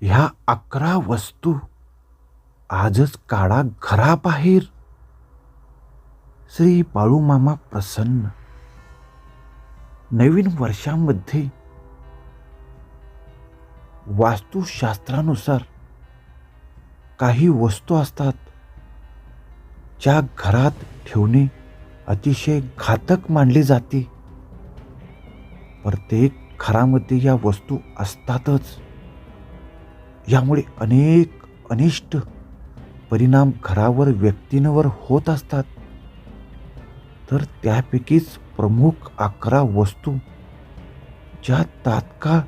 ह्या अकरा वस्तू आजच काढा घराबाहेर श्री बाळूमामा प्रसन्न. नवीन वर्षामध्ये वास्तुशास्त्रानुसार काही वस्तू असतात ज्या घरात ठेवणे अतिशय घातक मानले जाते. प्रत्येक घरामध्ये या वस्तू असतातच. यामुळे अनेक अनिष्ट परिणाम घरावर व्यक्तींवर होत असतात. तर त्यापैकीच प्रमुख अकरा वस्तू ज्या तात्काळ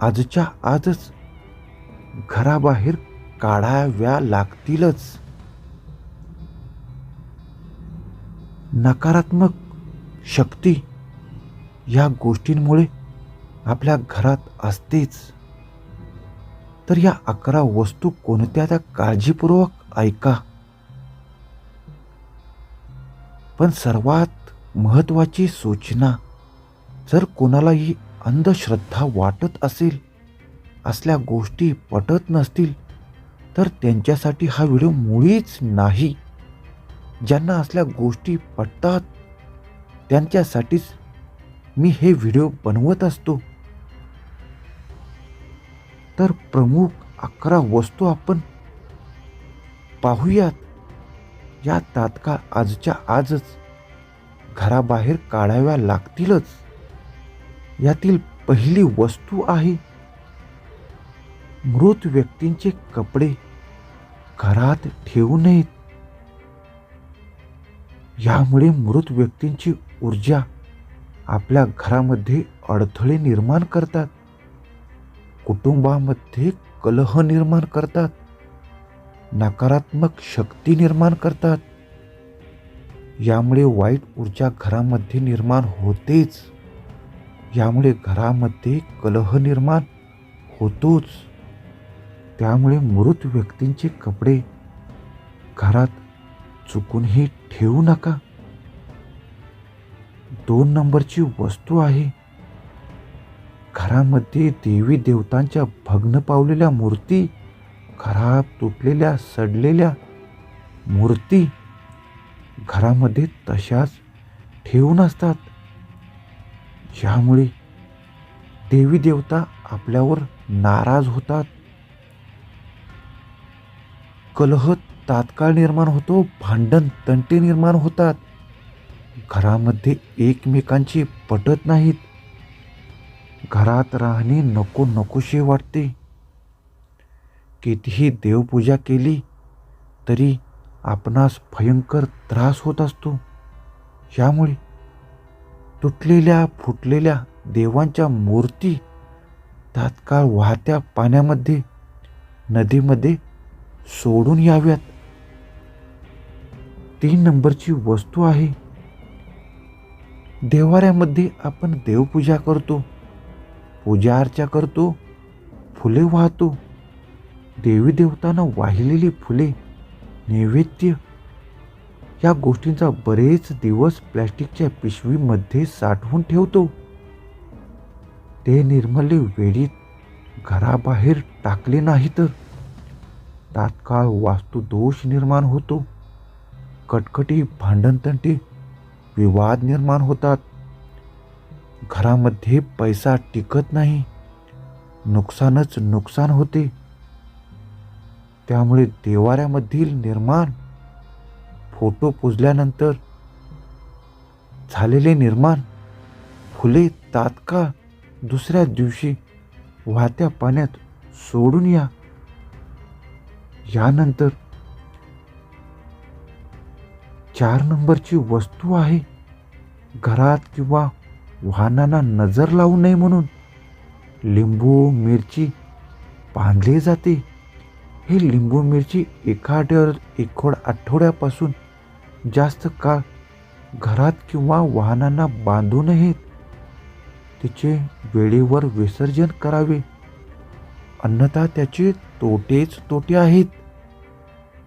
आजच्या आजच घराबाहेर काढाव्या लागतीलच. नकारात्मक शक्ती या गोष्टींमुळे आपल्या घरात असतेच. तर या अकरा वस्तू कोणत्या त्या काळजीपूर्वक ऐका. पण सर्वात महत्वाची सूचना जर कोणाला ही अंधश्रद्धा वाटत असेल असल्या गोष्टी पटत नसतील तर त्यांच्यासाठी हा व्हिडिओ मुळीच नाही. ज्यांना असल्या गोष्टी पटतात त्यांच्यासाठीच मी हे व्हिडिओ बनवत असतो. तर प्रमुख अकरा वस्तू आपण पाहूयात. या तात्काळ आजच्या आजच घराबाहेर काढाव्या लागतीलच. यातील पहिली वस्तू आहे मृत व्यक्तींचे कपडे घरात ठेवू नयेत. यामुळे मृत व्यक्तींची ऊर्जा आपल्या घरामध्ये अडथळे निर्माण करतात. कुटुंबामध्ये कलह निर्माण करतात नकारात्मक शक्ती निर्माण करतात. यामुळे वाईट ऊर्जा घरामध्ये निर्माण होतेच. यामुळे घरामध्ये कलह निर्माण होतोच. त्यामुळे मृत व्यक्तींचे कपडे घरात चुकूनही ठेवू नका. दोन नंबरची वस्तू आहे. घरामध्ये देवी देवतांच्या भग्न पावलेल्या मूर्ती खराब तुटलेल्या सडलेल्या मूर्ती घरामध्ये तशाच ठेवून असतात. ज्यामुळे देवी देवता आपल्यावर नाराज होतात. कलह तात्काळ निर्माण होतो भांडण तंटे निर्माण होतात. घरामध्ये एकमेकांची पटत नाहीत. घरात राहणे नको नकोशी वाटते. कितीही देवपूजा केली तरी आपणास भयंकर त्रास होत असतो. यामुळे तुटलेल्या फुटलेल्या देवांच्या मूर्ती तात्काळ वाहत्या पाण्यामध्ये नदीमध्ये सोडून याव्यात. तीन नंबरची वस्तू आहे. देवाऱ्यामध्ये आपण देवपूजा करतो. पूजा अर्चा करतो फुले वाहतो. देवी देवतांना वाहिलेली फुले नैवेद्य. या गोष्टींचा बरेच दिवस प्लॅस्टिकच्या पिशवीमध्ये साठवून ठेवतो. ते निर्मले वेळीत घराबाहेर टाकले नाही तर तात्काळ वास्तुदोष निर्माण होतो. कटकटी भांडणतंटे विवाद निर्माण होतात. घरामध्ये पैसा टिकत नाही. नुकसानच नुकसान होते. त्यामुळे देवाऱ्यामधील निर्माण फोटो पुजल्यानंतर झालेले निर्माण फुले तात्काळ दुसऱ्या दिवशी वाहत्या पाण्यात सोडून या. यानंतर चार नंबरची वस्तू आहे. घरात किंवा वाहनांना नजर लावू नये म्हणून. लिंबू मिरची बांधली जाते. हे लिंबू मिरची एका एकोड आठवड्यापासून जास्त काळ घरात किंवा वाहनांना बांधू नयेत. तिचे वेळेवर विसर्जन करावे. अन्यथा त्याचे तोटेच तोटे आहेत.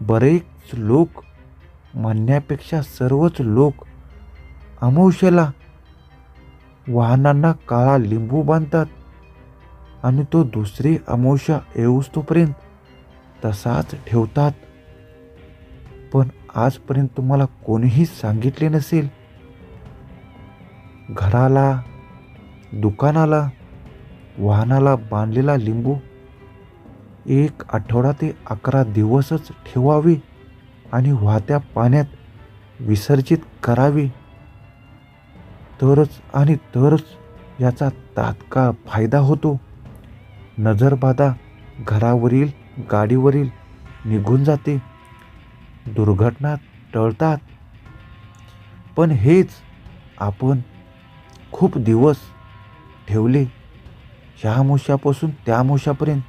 बरेच लोक म्हणण्यापेक्षा सर्वच लोक अमावश्याला वाहनांना काळा लिंबू बांधतात आणि तो दुसरी अमावस्या येऊस तोपर्यंत तसाच ठेवतात. पण आजपर्यंत तुम्हाला कोणीही सांगितले नसेल. घराला दुकानाला वाहनाला बांधलेला लिंबू एक आठवडा ते अकरा दिवसच ठेवावे आणि वाहत्या पाण्यात विसर्जित करावे. तरच आणि तरच याचा तात्काळ फायदा होतो. नजरबाधा घरावरील गाडीवरील निघून जाते. दुर्घटना टळतात. पण हेच आपण खूप दिवस ठेवले ह्या मोशापासून त्या मोशापर्यंत.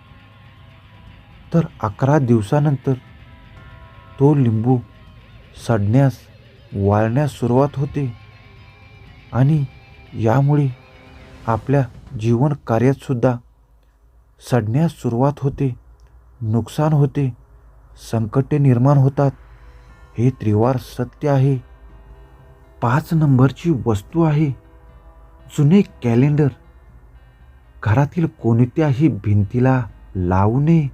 तर अकरा दिवसानंतर तो लिंबू सडण्यास वाळण्यास सुरुवात होते. आणि यामुळे आपल्या जीवन कार्यातसुद्धा सडण्यास सुरुवात होते नुकसान होते संकटे निर्माण होतात. हे त्रिवार सत्य आहे. पाच नंबरची वस्तू आहे. जुने कॅलेंडर. घरातील कोणत्याही भिंतीला लावू नये.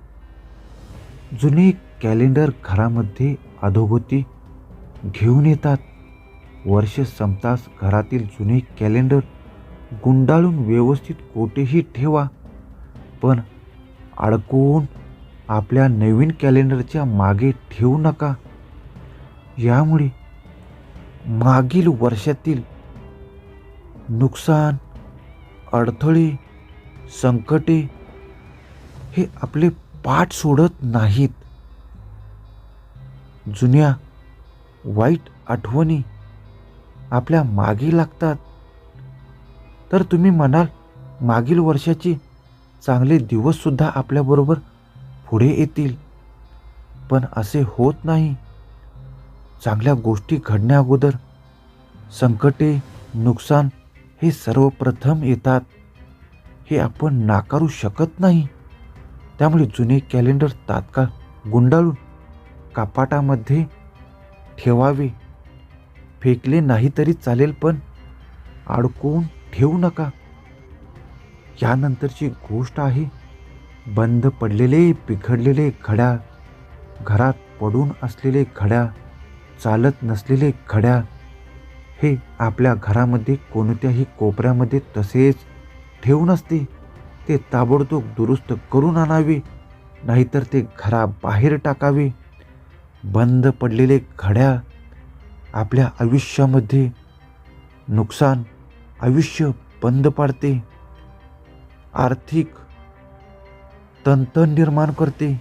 जुने कॅलेंडर घरामध्ये अधोगती घेऊन येतात. वर्ष संपताच घरातील जुने कॅलेंडर गुंडाळून व्यवस्थित कोठेही ठेवा. पण अडकवून आपल्या नवीन कॅलेंडरच्या मागे ठेवू नका. यामुळे मागील वर्षातील नुकसान अडथळे संकटे हे आपले पाठ सोडत नाहीत. जुन्या वाईट आठवणी आपल्या मागे लागतात. तर तुम्ही म्हणाल मागील वर्षाचे चांगले दिवससुद्धा आपल्याबरोबर पुढे येतील. पण असे होत नाही. चांगल्या गोष्टी घडण्या अगोदर संकटे नुकसान हे सर्वप्रथम येतात. हे आपण नाकारू शकत नाही. त्यामुळे जुने कॅलेंडर तात्काळ गुंडाळून कपाटामध्ये ठेवावे. फेकले नाही तरी चालेल पण अडकवून ठेवू नका. यानंतरची गोष्ट आहे बंद पडलेले बिघडलेले घड्या घरात पडून असलेले घड्या चालत नसलेले घड्या हे आपल्या घरामध्ये कोणत्याही कोपऱ्यामध्ये तसेच ठेवून असते ते ताबडतोब दुरुस्त करून आणावे नाहीतर ते घराबाहेर टाकावे. बंद पडलेले घड्या आपल्या आयुष्यामध्ये नुकसान आयुष्य बंद पाडते. आर्थिक तणतण निर्माण करते.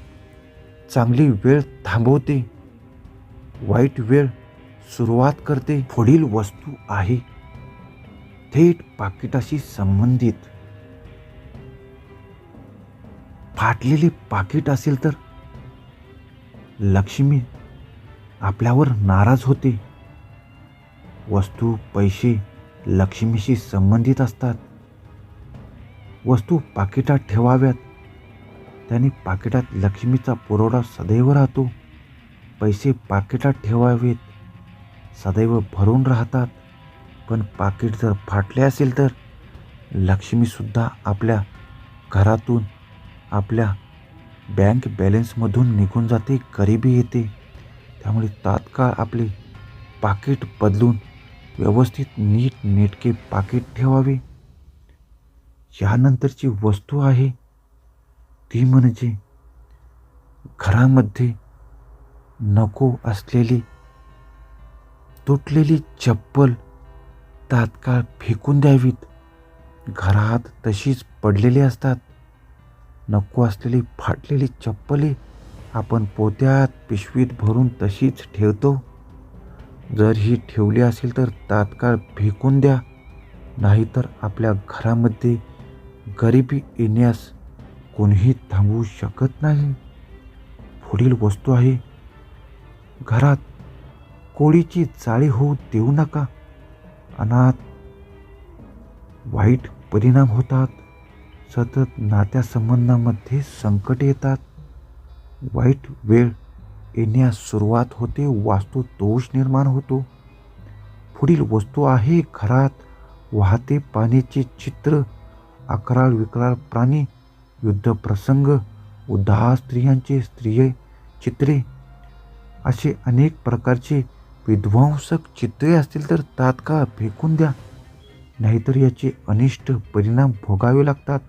चांगली वेळ थांबवते. वाईट वेळ सुरुवात करते. पुढील वस्तू आहे. थेट पाकिटाशी संबंधित. फाटलेले पाकिट असेल तर लक्ष्मी आपल्यावर नाराज होते. वस्तू पैसे लक्ष्मीशी संबंधित असतात. वस्तू पाकिटात ठेवाव्यात. त्याने पाकिटात लक्ष्मीचा पुरवठा सदैव राहतो. पैसे पाकिटात ठेवावेत. सदैव भरून राहतात. पण पाकिट जर फाटले असेल तर लक्ष्मीसुद्धा आपल्या घरातून आपल्या बँक बॅलेन्समधून निघून जाते गरिबी येते. त्यामुळे तात्काळ आपले पाकिट बदलून व्यवस्थित नीट नेटके पाकिट ठेवावे. यानंतरची वस्तू आहे ती म्हणजे घरामध्ये नको असलेली तुटलेली चप्पल तात्काळ फेकून द्यावीत. घरात तशीच पडलेली असतात. नको असलेली फाटलेली चप्पले आपण पोत्यात पिशवीत भरून तशीच ठेवतो. जर ही ठेवली असेल तर तात्काळ फेकून द्या. नाहीतर आपल्या घरामध्ये गरिबी येण्यास कोणीही थांबवू शकत नाही. पुढील वस्तू आहे. घरात कोळीची जाळी होऊ देऊ नका. अनाथ वाईट परिणाम होतात. सतत नात्यासंबंधामध्ये संकट येतात. वाईट वेळ येण्यास सुरुवात होते वास्तू दोष निर्माण होतो. पुढील वस्तू आहे घरात वाहते पाण्याचे चित्र अकराळ विकराळ प्राणी युद्धप्रसंग उदास स्त्रियांचे स्त्रिये चित्रे. असे अनेक प्रकारचे विध्वंसक चित्रे असतील तर तात्काळ फेकून द्या. नाहीतर याचे अनिष्ट परिणाम भोगावे लागतात.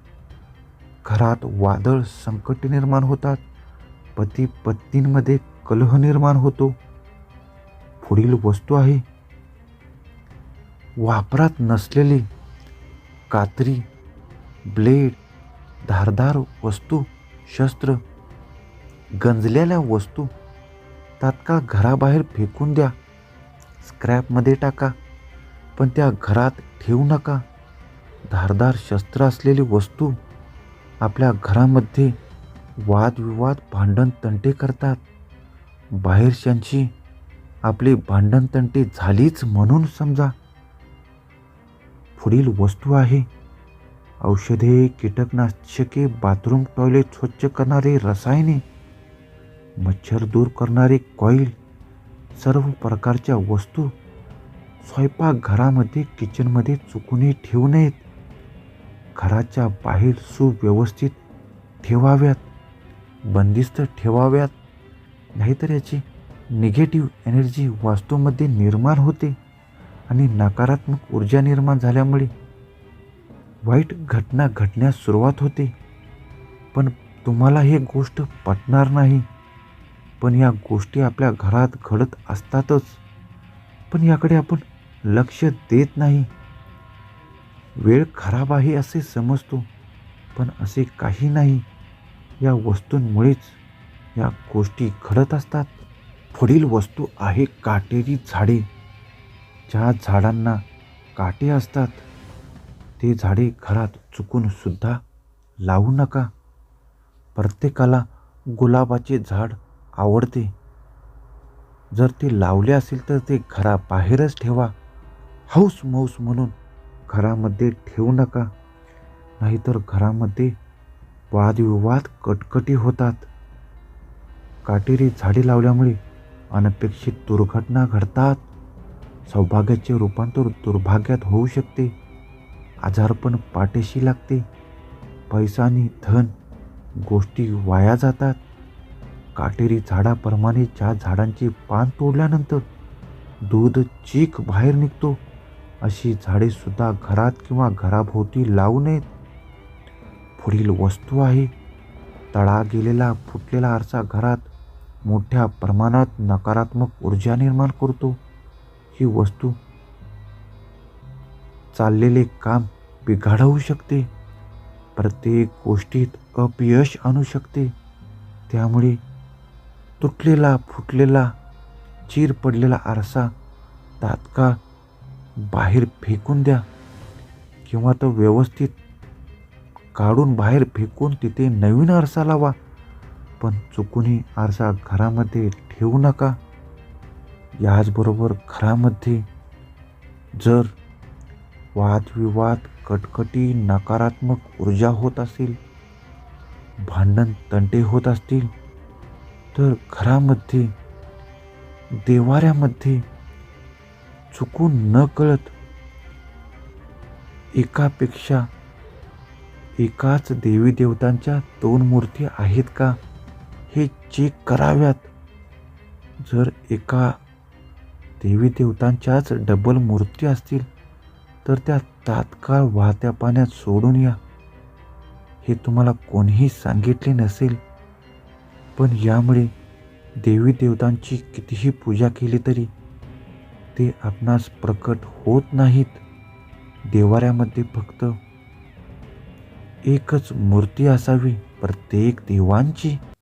घरात वादळ संकट निर्माण होतात. पती पत्नींमध्ये कलह निर्माण होतो. पुढील वस्तू आहे. वापरात नसलेली कात्री ब्लेड धारदार वस्तू शस्त्र गंजलेल्या वस्तू तात्काळ घराबाहेर फेकून द्या. स्क्रॅपमध्ये टाका पण त्या घरात ठेवू नका. धारदार शस्त्र असलेली वस्तू आपल्या घरामध्ये वादविवाद भांडण तंटे करतात. बाहेरच्यांची आपली भांडणतंटी झालीच म्हणून समजा. पुढील वस्तू आहे औषधे कीटकनाशके बाथरूम टॉयलेट स्वच्छ करणारे रसायने मच्छर दूर करणारे कॉईल सर्व प्रकारच्या वस्तू स्वयंपाकघरामध्ये किचनमध्ये चुकूनही ठेवू नयेत. घराच्या बाहेर सुव्यवस्थित ठेवाव्यात बंदिस्त ठेवाव्यात. नाहीतर याची निगेटिव्ह एनर्जी वास्तूमध्ये निर्माण होते आणि नकारात्मक ऊर्जा निर्माण झाल्यामुळे वाईट घटना घडण्यास सुरुवात होते. पण तुम्हाला हे गोष्ट पटणार नाही. पण या गोष्टी आपल्या घरात घडत असतातच. पण याकडे आपण लक्ष देत नाही. वेळ खराब आहे असे समजतो पण असे काही नाही. या वस्तूंमुळेच या गोष्टी घडत असतात. पुढील वस्तू आहे काटेरी झाडे. ज्या झाडांना काटे असतात ते झाडे घरात चुकूनसुद्धा लावू नका. प्रत्येकाला गुलाबाचे झाड आवडते. जर ते लावले असेल तर ते घराबाहेरच ठेवा. हौस मौस म्हणून घरामध्ये ठेवू नका. नाहीतर घरामध्ये वादविवाद कटकटी होतात. काटेरी झाडे लावल्यामुळे अनपेक्षित दुर्घटना घडतात. सौभाग्याचे रूपांतर दुर्भाग्यात होऊ शकते. आजारपण पाठीशी लागते. पैसा आणि धन गोष्टी वाया जातात. काटेरी झाडाप्रमाणे ज्या झाडांचे पान तोडल्यानंतर दूध चीक बाहेर निघतो अशी झाडे सुद्धा घरात किंवा घराभोवती लावू नयेत. पुढील वस्तू आहे. तळा गेलेला फुटलेला आरसा घरात मोठ्या प्रमाणात नकारात्मक ऊर्जा निर्माण करतो. ही वस्तू चाललेले काम बिघाडवू शकते. प्रत्येक गोष्टीत अपयश आणू शकते. त्यामुळे तुटलेला फुटलेला चीर पडलेला आरसा तात्काळ बाहेर फेकून द्या किंवा तो व्यवस्थित काढून बाहेर फेकून तिथे नवीन आरसा लावा. पण चुकूनही आरसा घरामध्ये ठेवू नका. याचबरोबर घरामध्ये जर वादविवाद कटकटी नकारात्मक ऊर्जा होत असेल भांडण तंटे होत असतील तर घरामध्ये देवाऱ्यामध्ये चुकून न कळत एकापेक्षा एकाच देवी देवतांच्या दोन मूर्ती आहेत का? हे चेक कराव्यात. जर एका देवी देवतांच्याच डबल मूर्ती असतील तर त्या तात्काळ वाहत्या पाण्यात सोडून या. हे तुम्हाला कोणीही सांगितले नसेल. पण यामुळे देवी देवतांची कितीही पूजा केली तरी ते आपणास प्रकट होत नाहीत. देवाऱ्यामध्ये फक्त एकच मूर्ती असावी प्रत्येक देवांची.